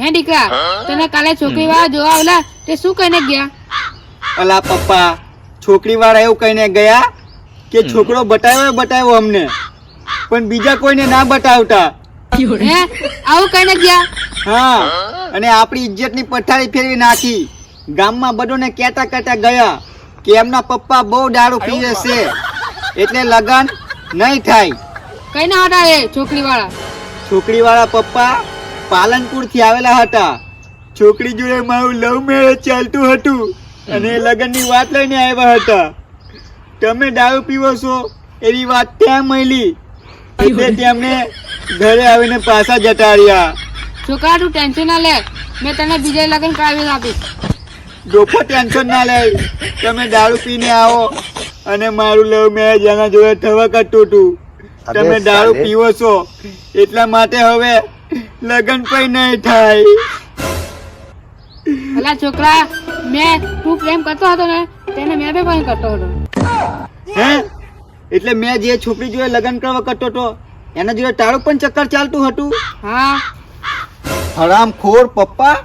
હે દીકરા તને કાલે છોકરી વાળા જોવા આવલા તે શું કહીને ગયા? અલા પપ્પા છોકરી વાળા એવું કહીને ગયા કે છોકરો બતાવ્યો બતાવ્યો અમને પણ બીજા કોઈને ના બતાવતા. હે? આવું કહીને ગયા? હા અને આપણી ઇજ્જતની પથારી ફેરવી નાખી. ગામમાં બધોને કહેતા કહેતા ગયા કે એમના પપ્પા બહુ દારૂ પીવે છે એટલે લગન નહીં થાય. કઈ ના હટાવે એ છોકરી વાળા છોકરી વાળા પપ્પા પાલનપુરથી આવેલા હતા. છોકરી જોડે મારું લવ મેરેજ ચાલતું હતું અને લગ્નની વાત લઈને આવ્યા હતા. તમે દારૂ પીવો છો એવી વાત ત્યાં મળી. એટલે તેમને ઘરે આવીને પાછા જતા રહ્યા. છોકરા તું ટેન્શન ના લે મેં તને બીજા લગ્ન કરાવી આપીશ ડોફો ટેન્શન ના લે તમે દારૂ પીને આવો અને મારું લવ મેરેજ એના જોડે થવા કરતું હતું. તમે દારૂ પીવો છો એટલા માટે હવે લગ્ન પણ નહીં થાય. અલા છોકરા મેં તું પ્રેમ કરતો હતો ને તેને મેં બી પણ કરતો હતો. હે? એટલે મેં જે છોકરી જોડે લગન કરવા કરતો હતો એના જોડે તારું પણ ચક્કર ચાલતું હતું? હા. હરામ ખોર પપ્પા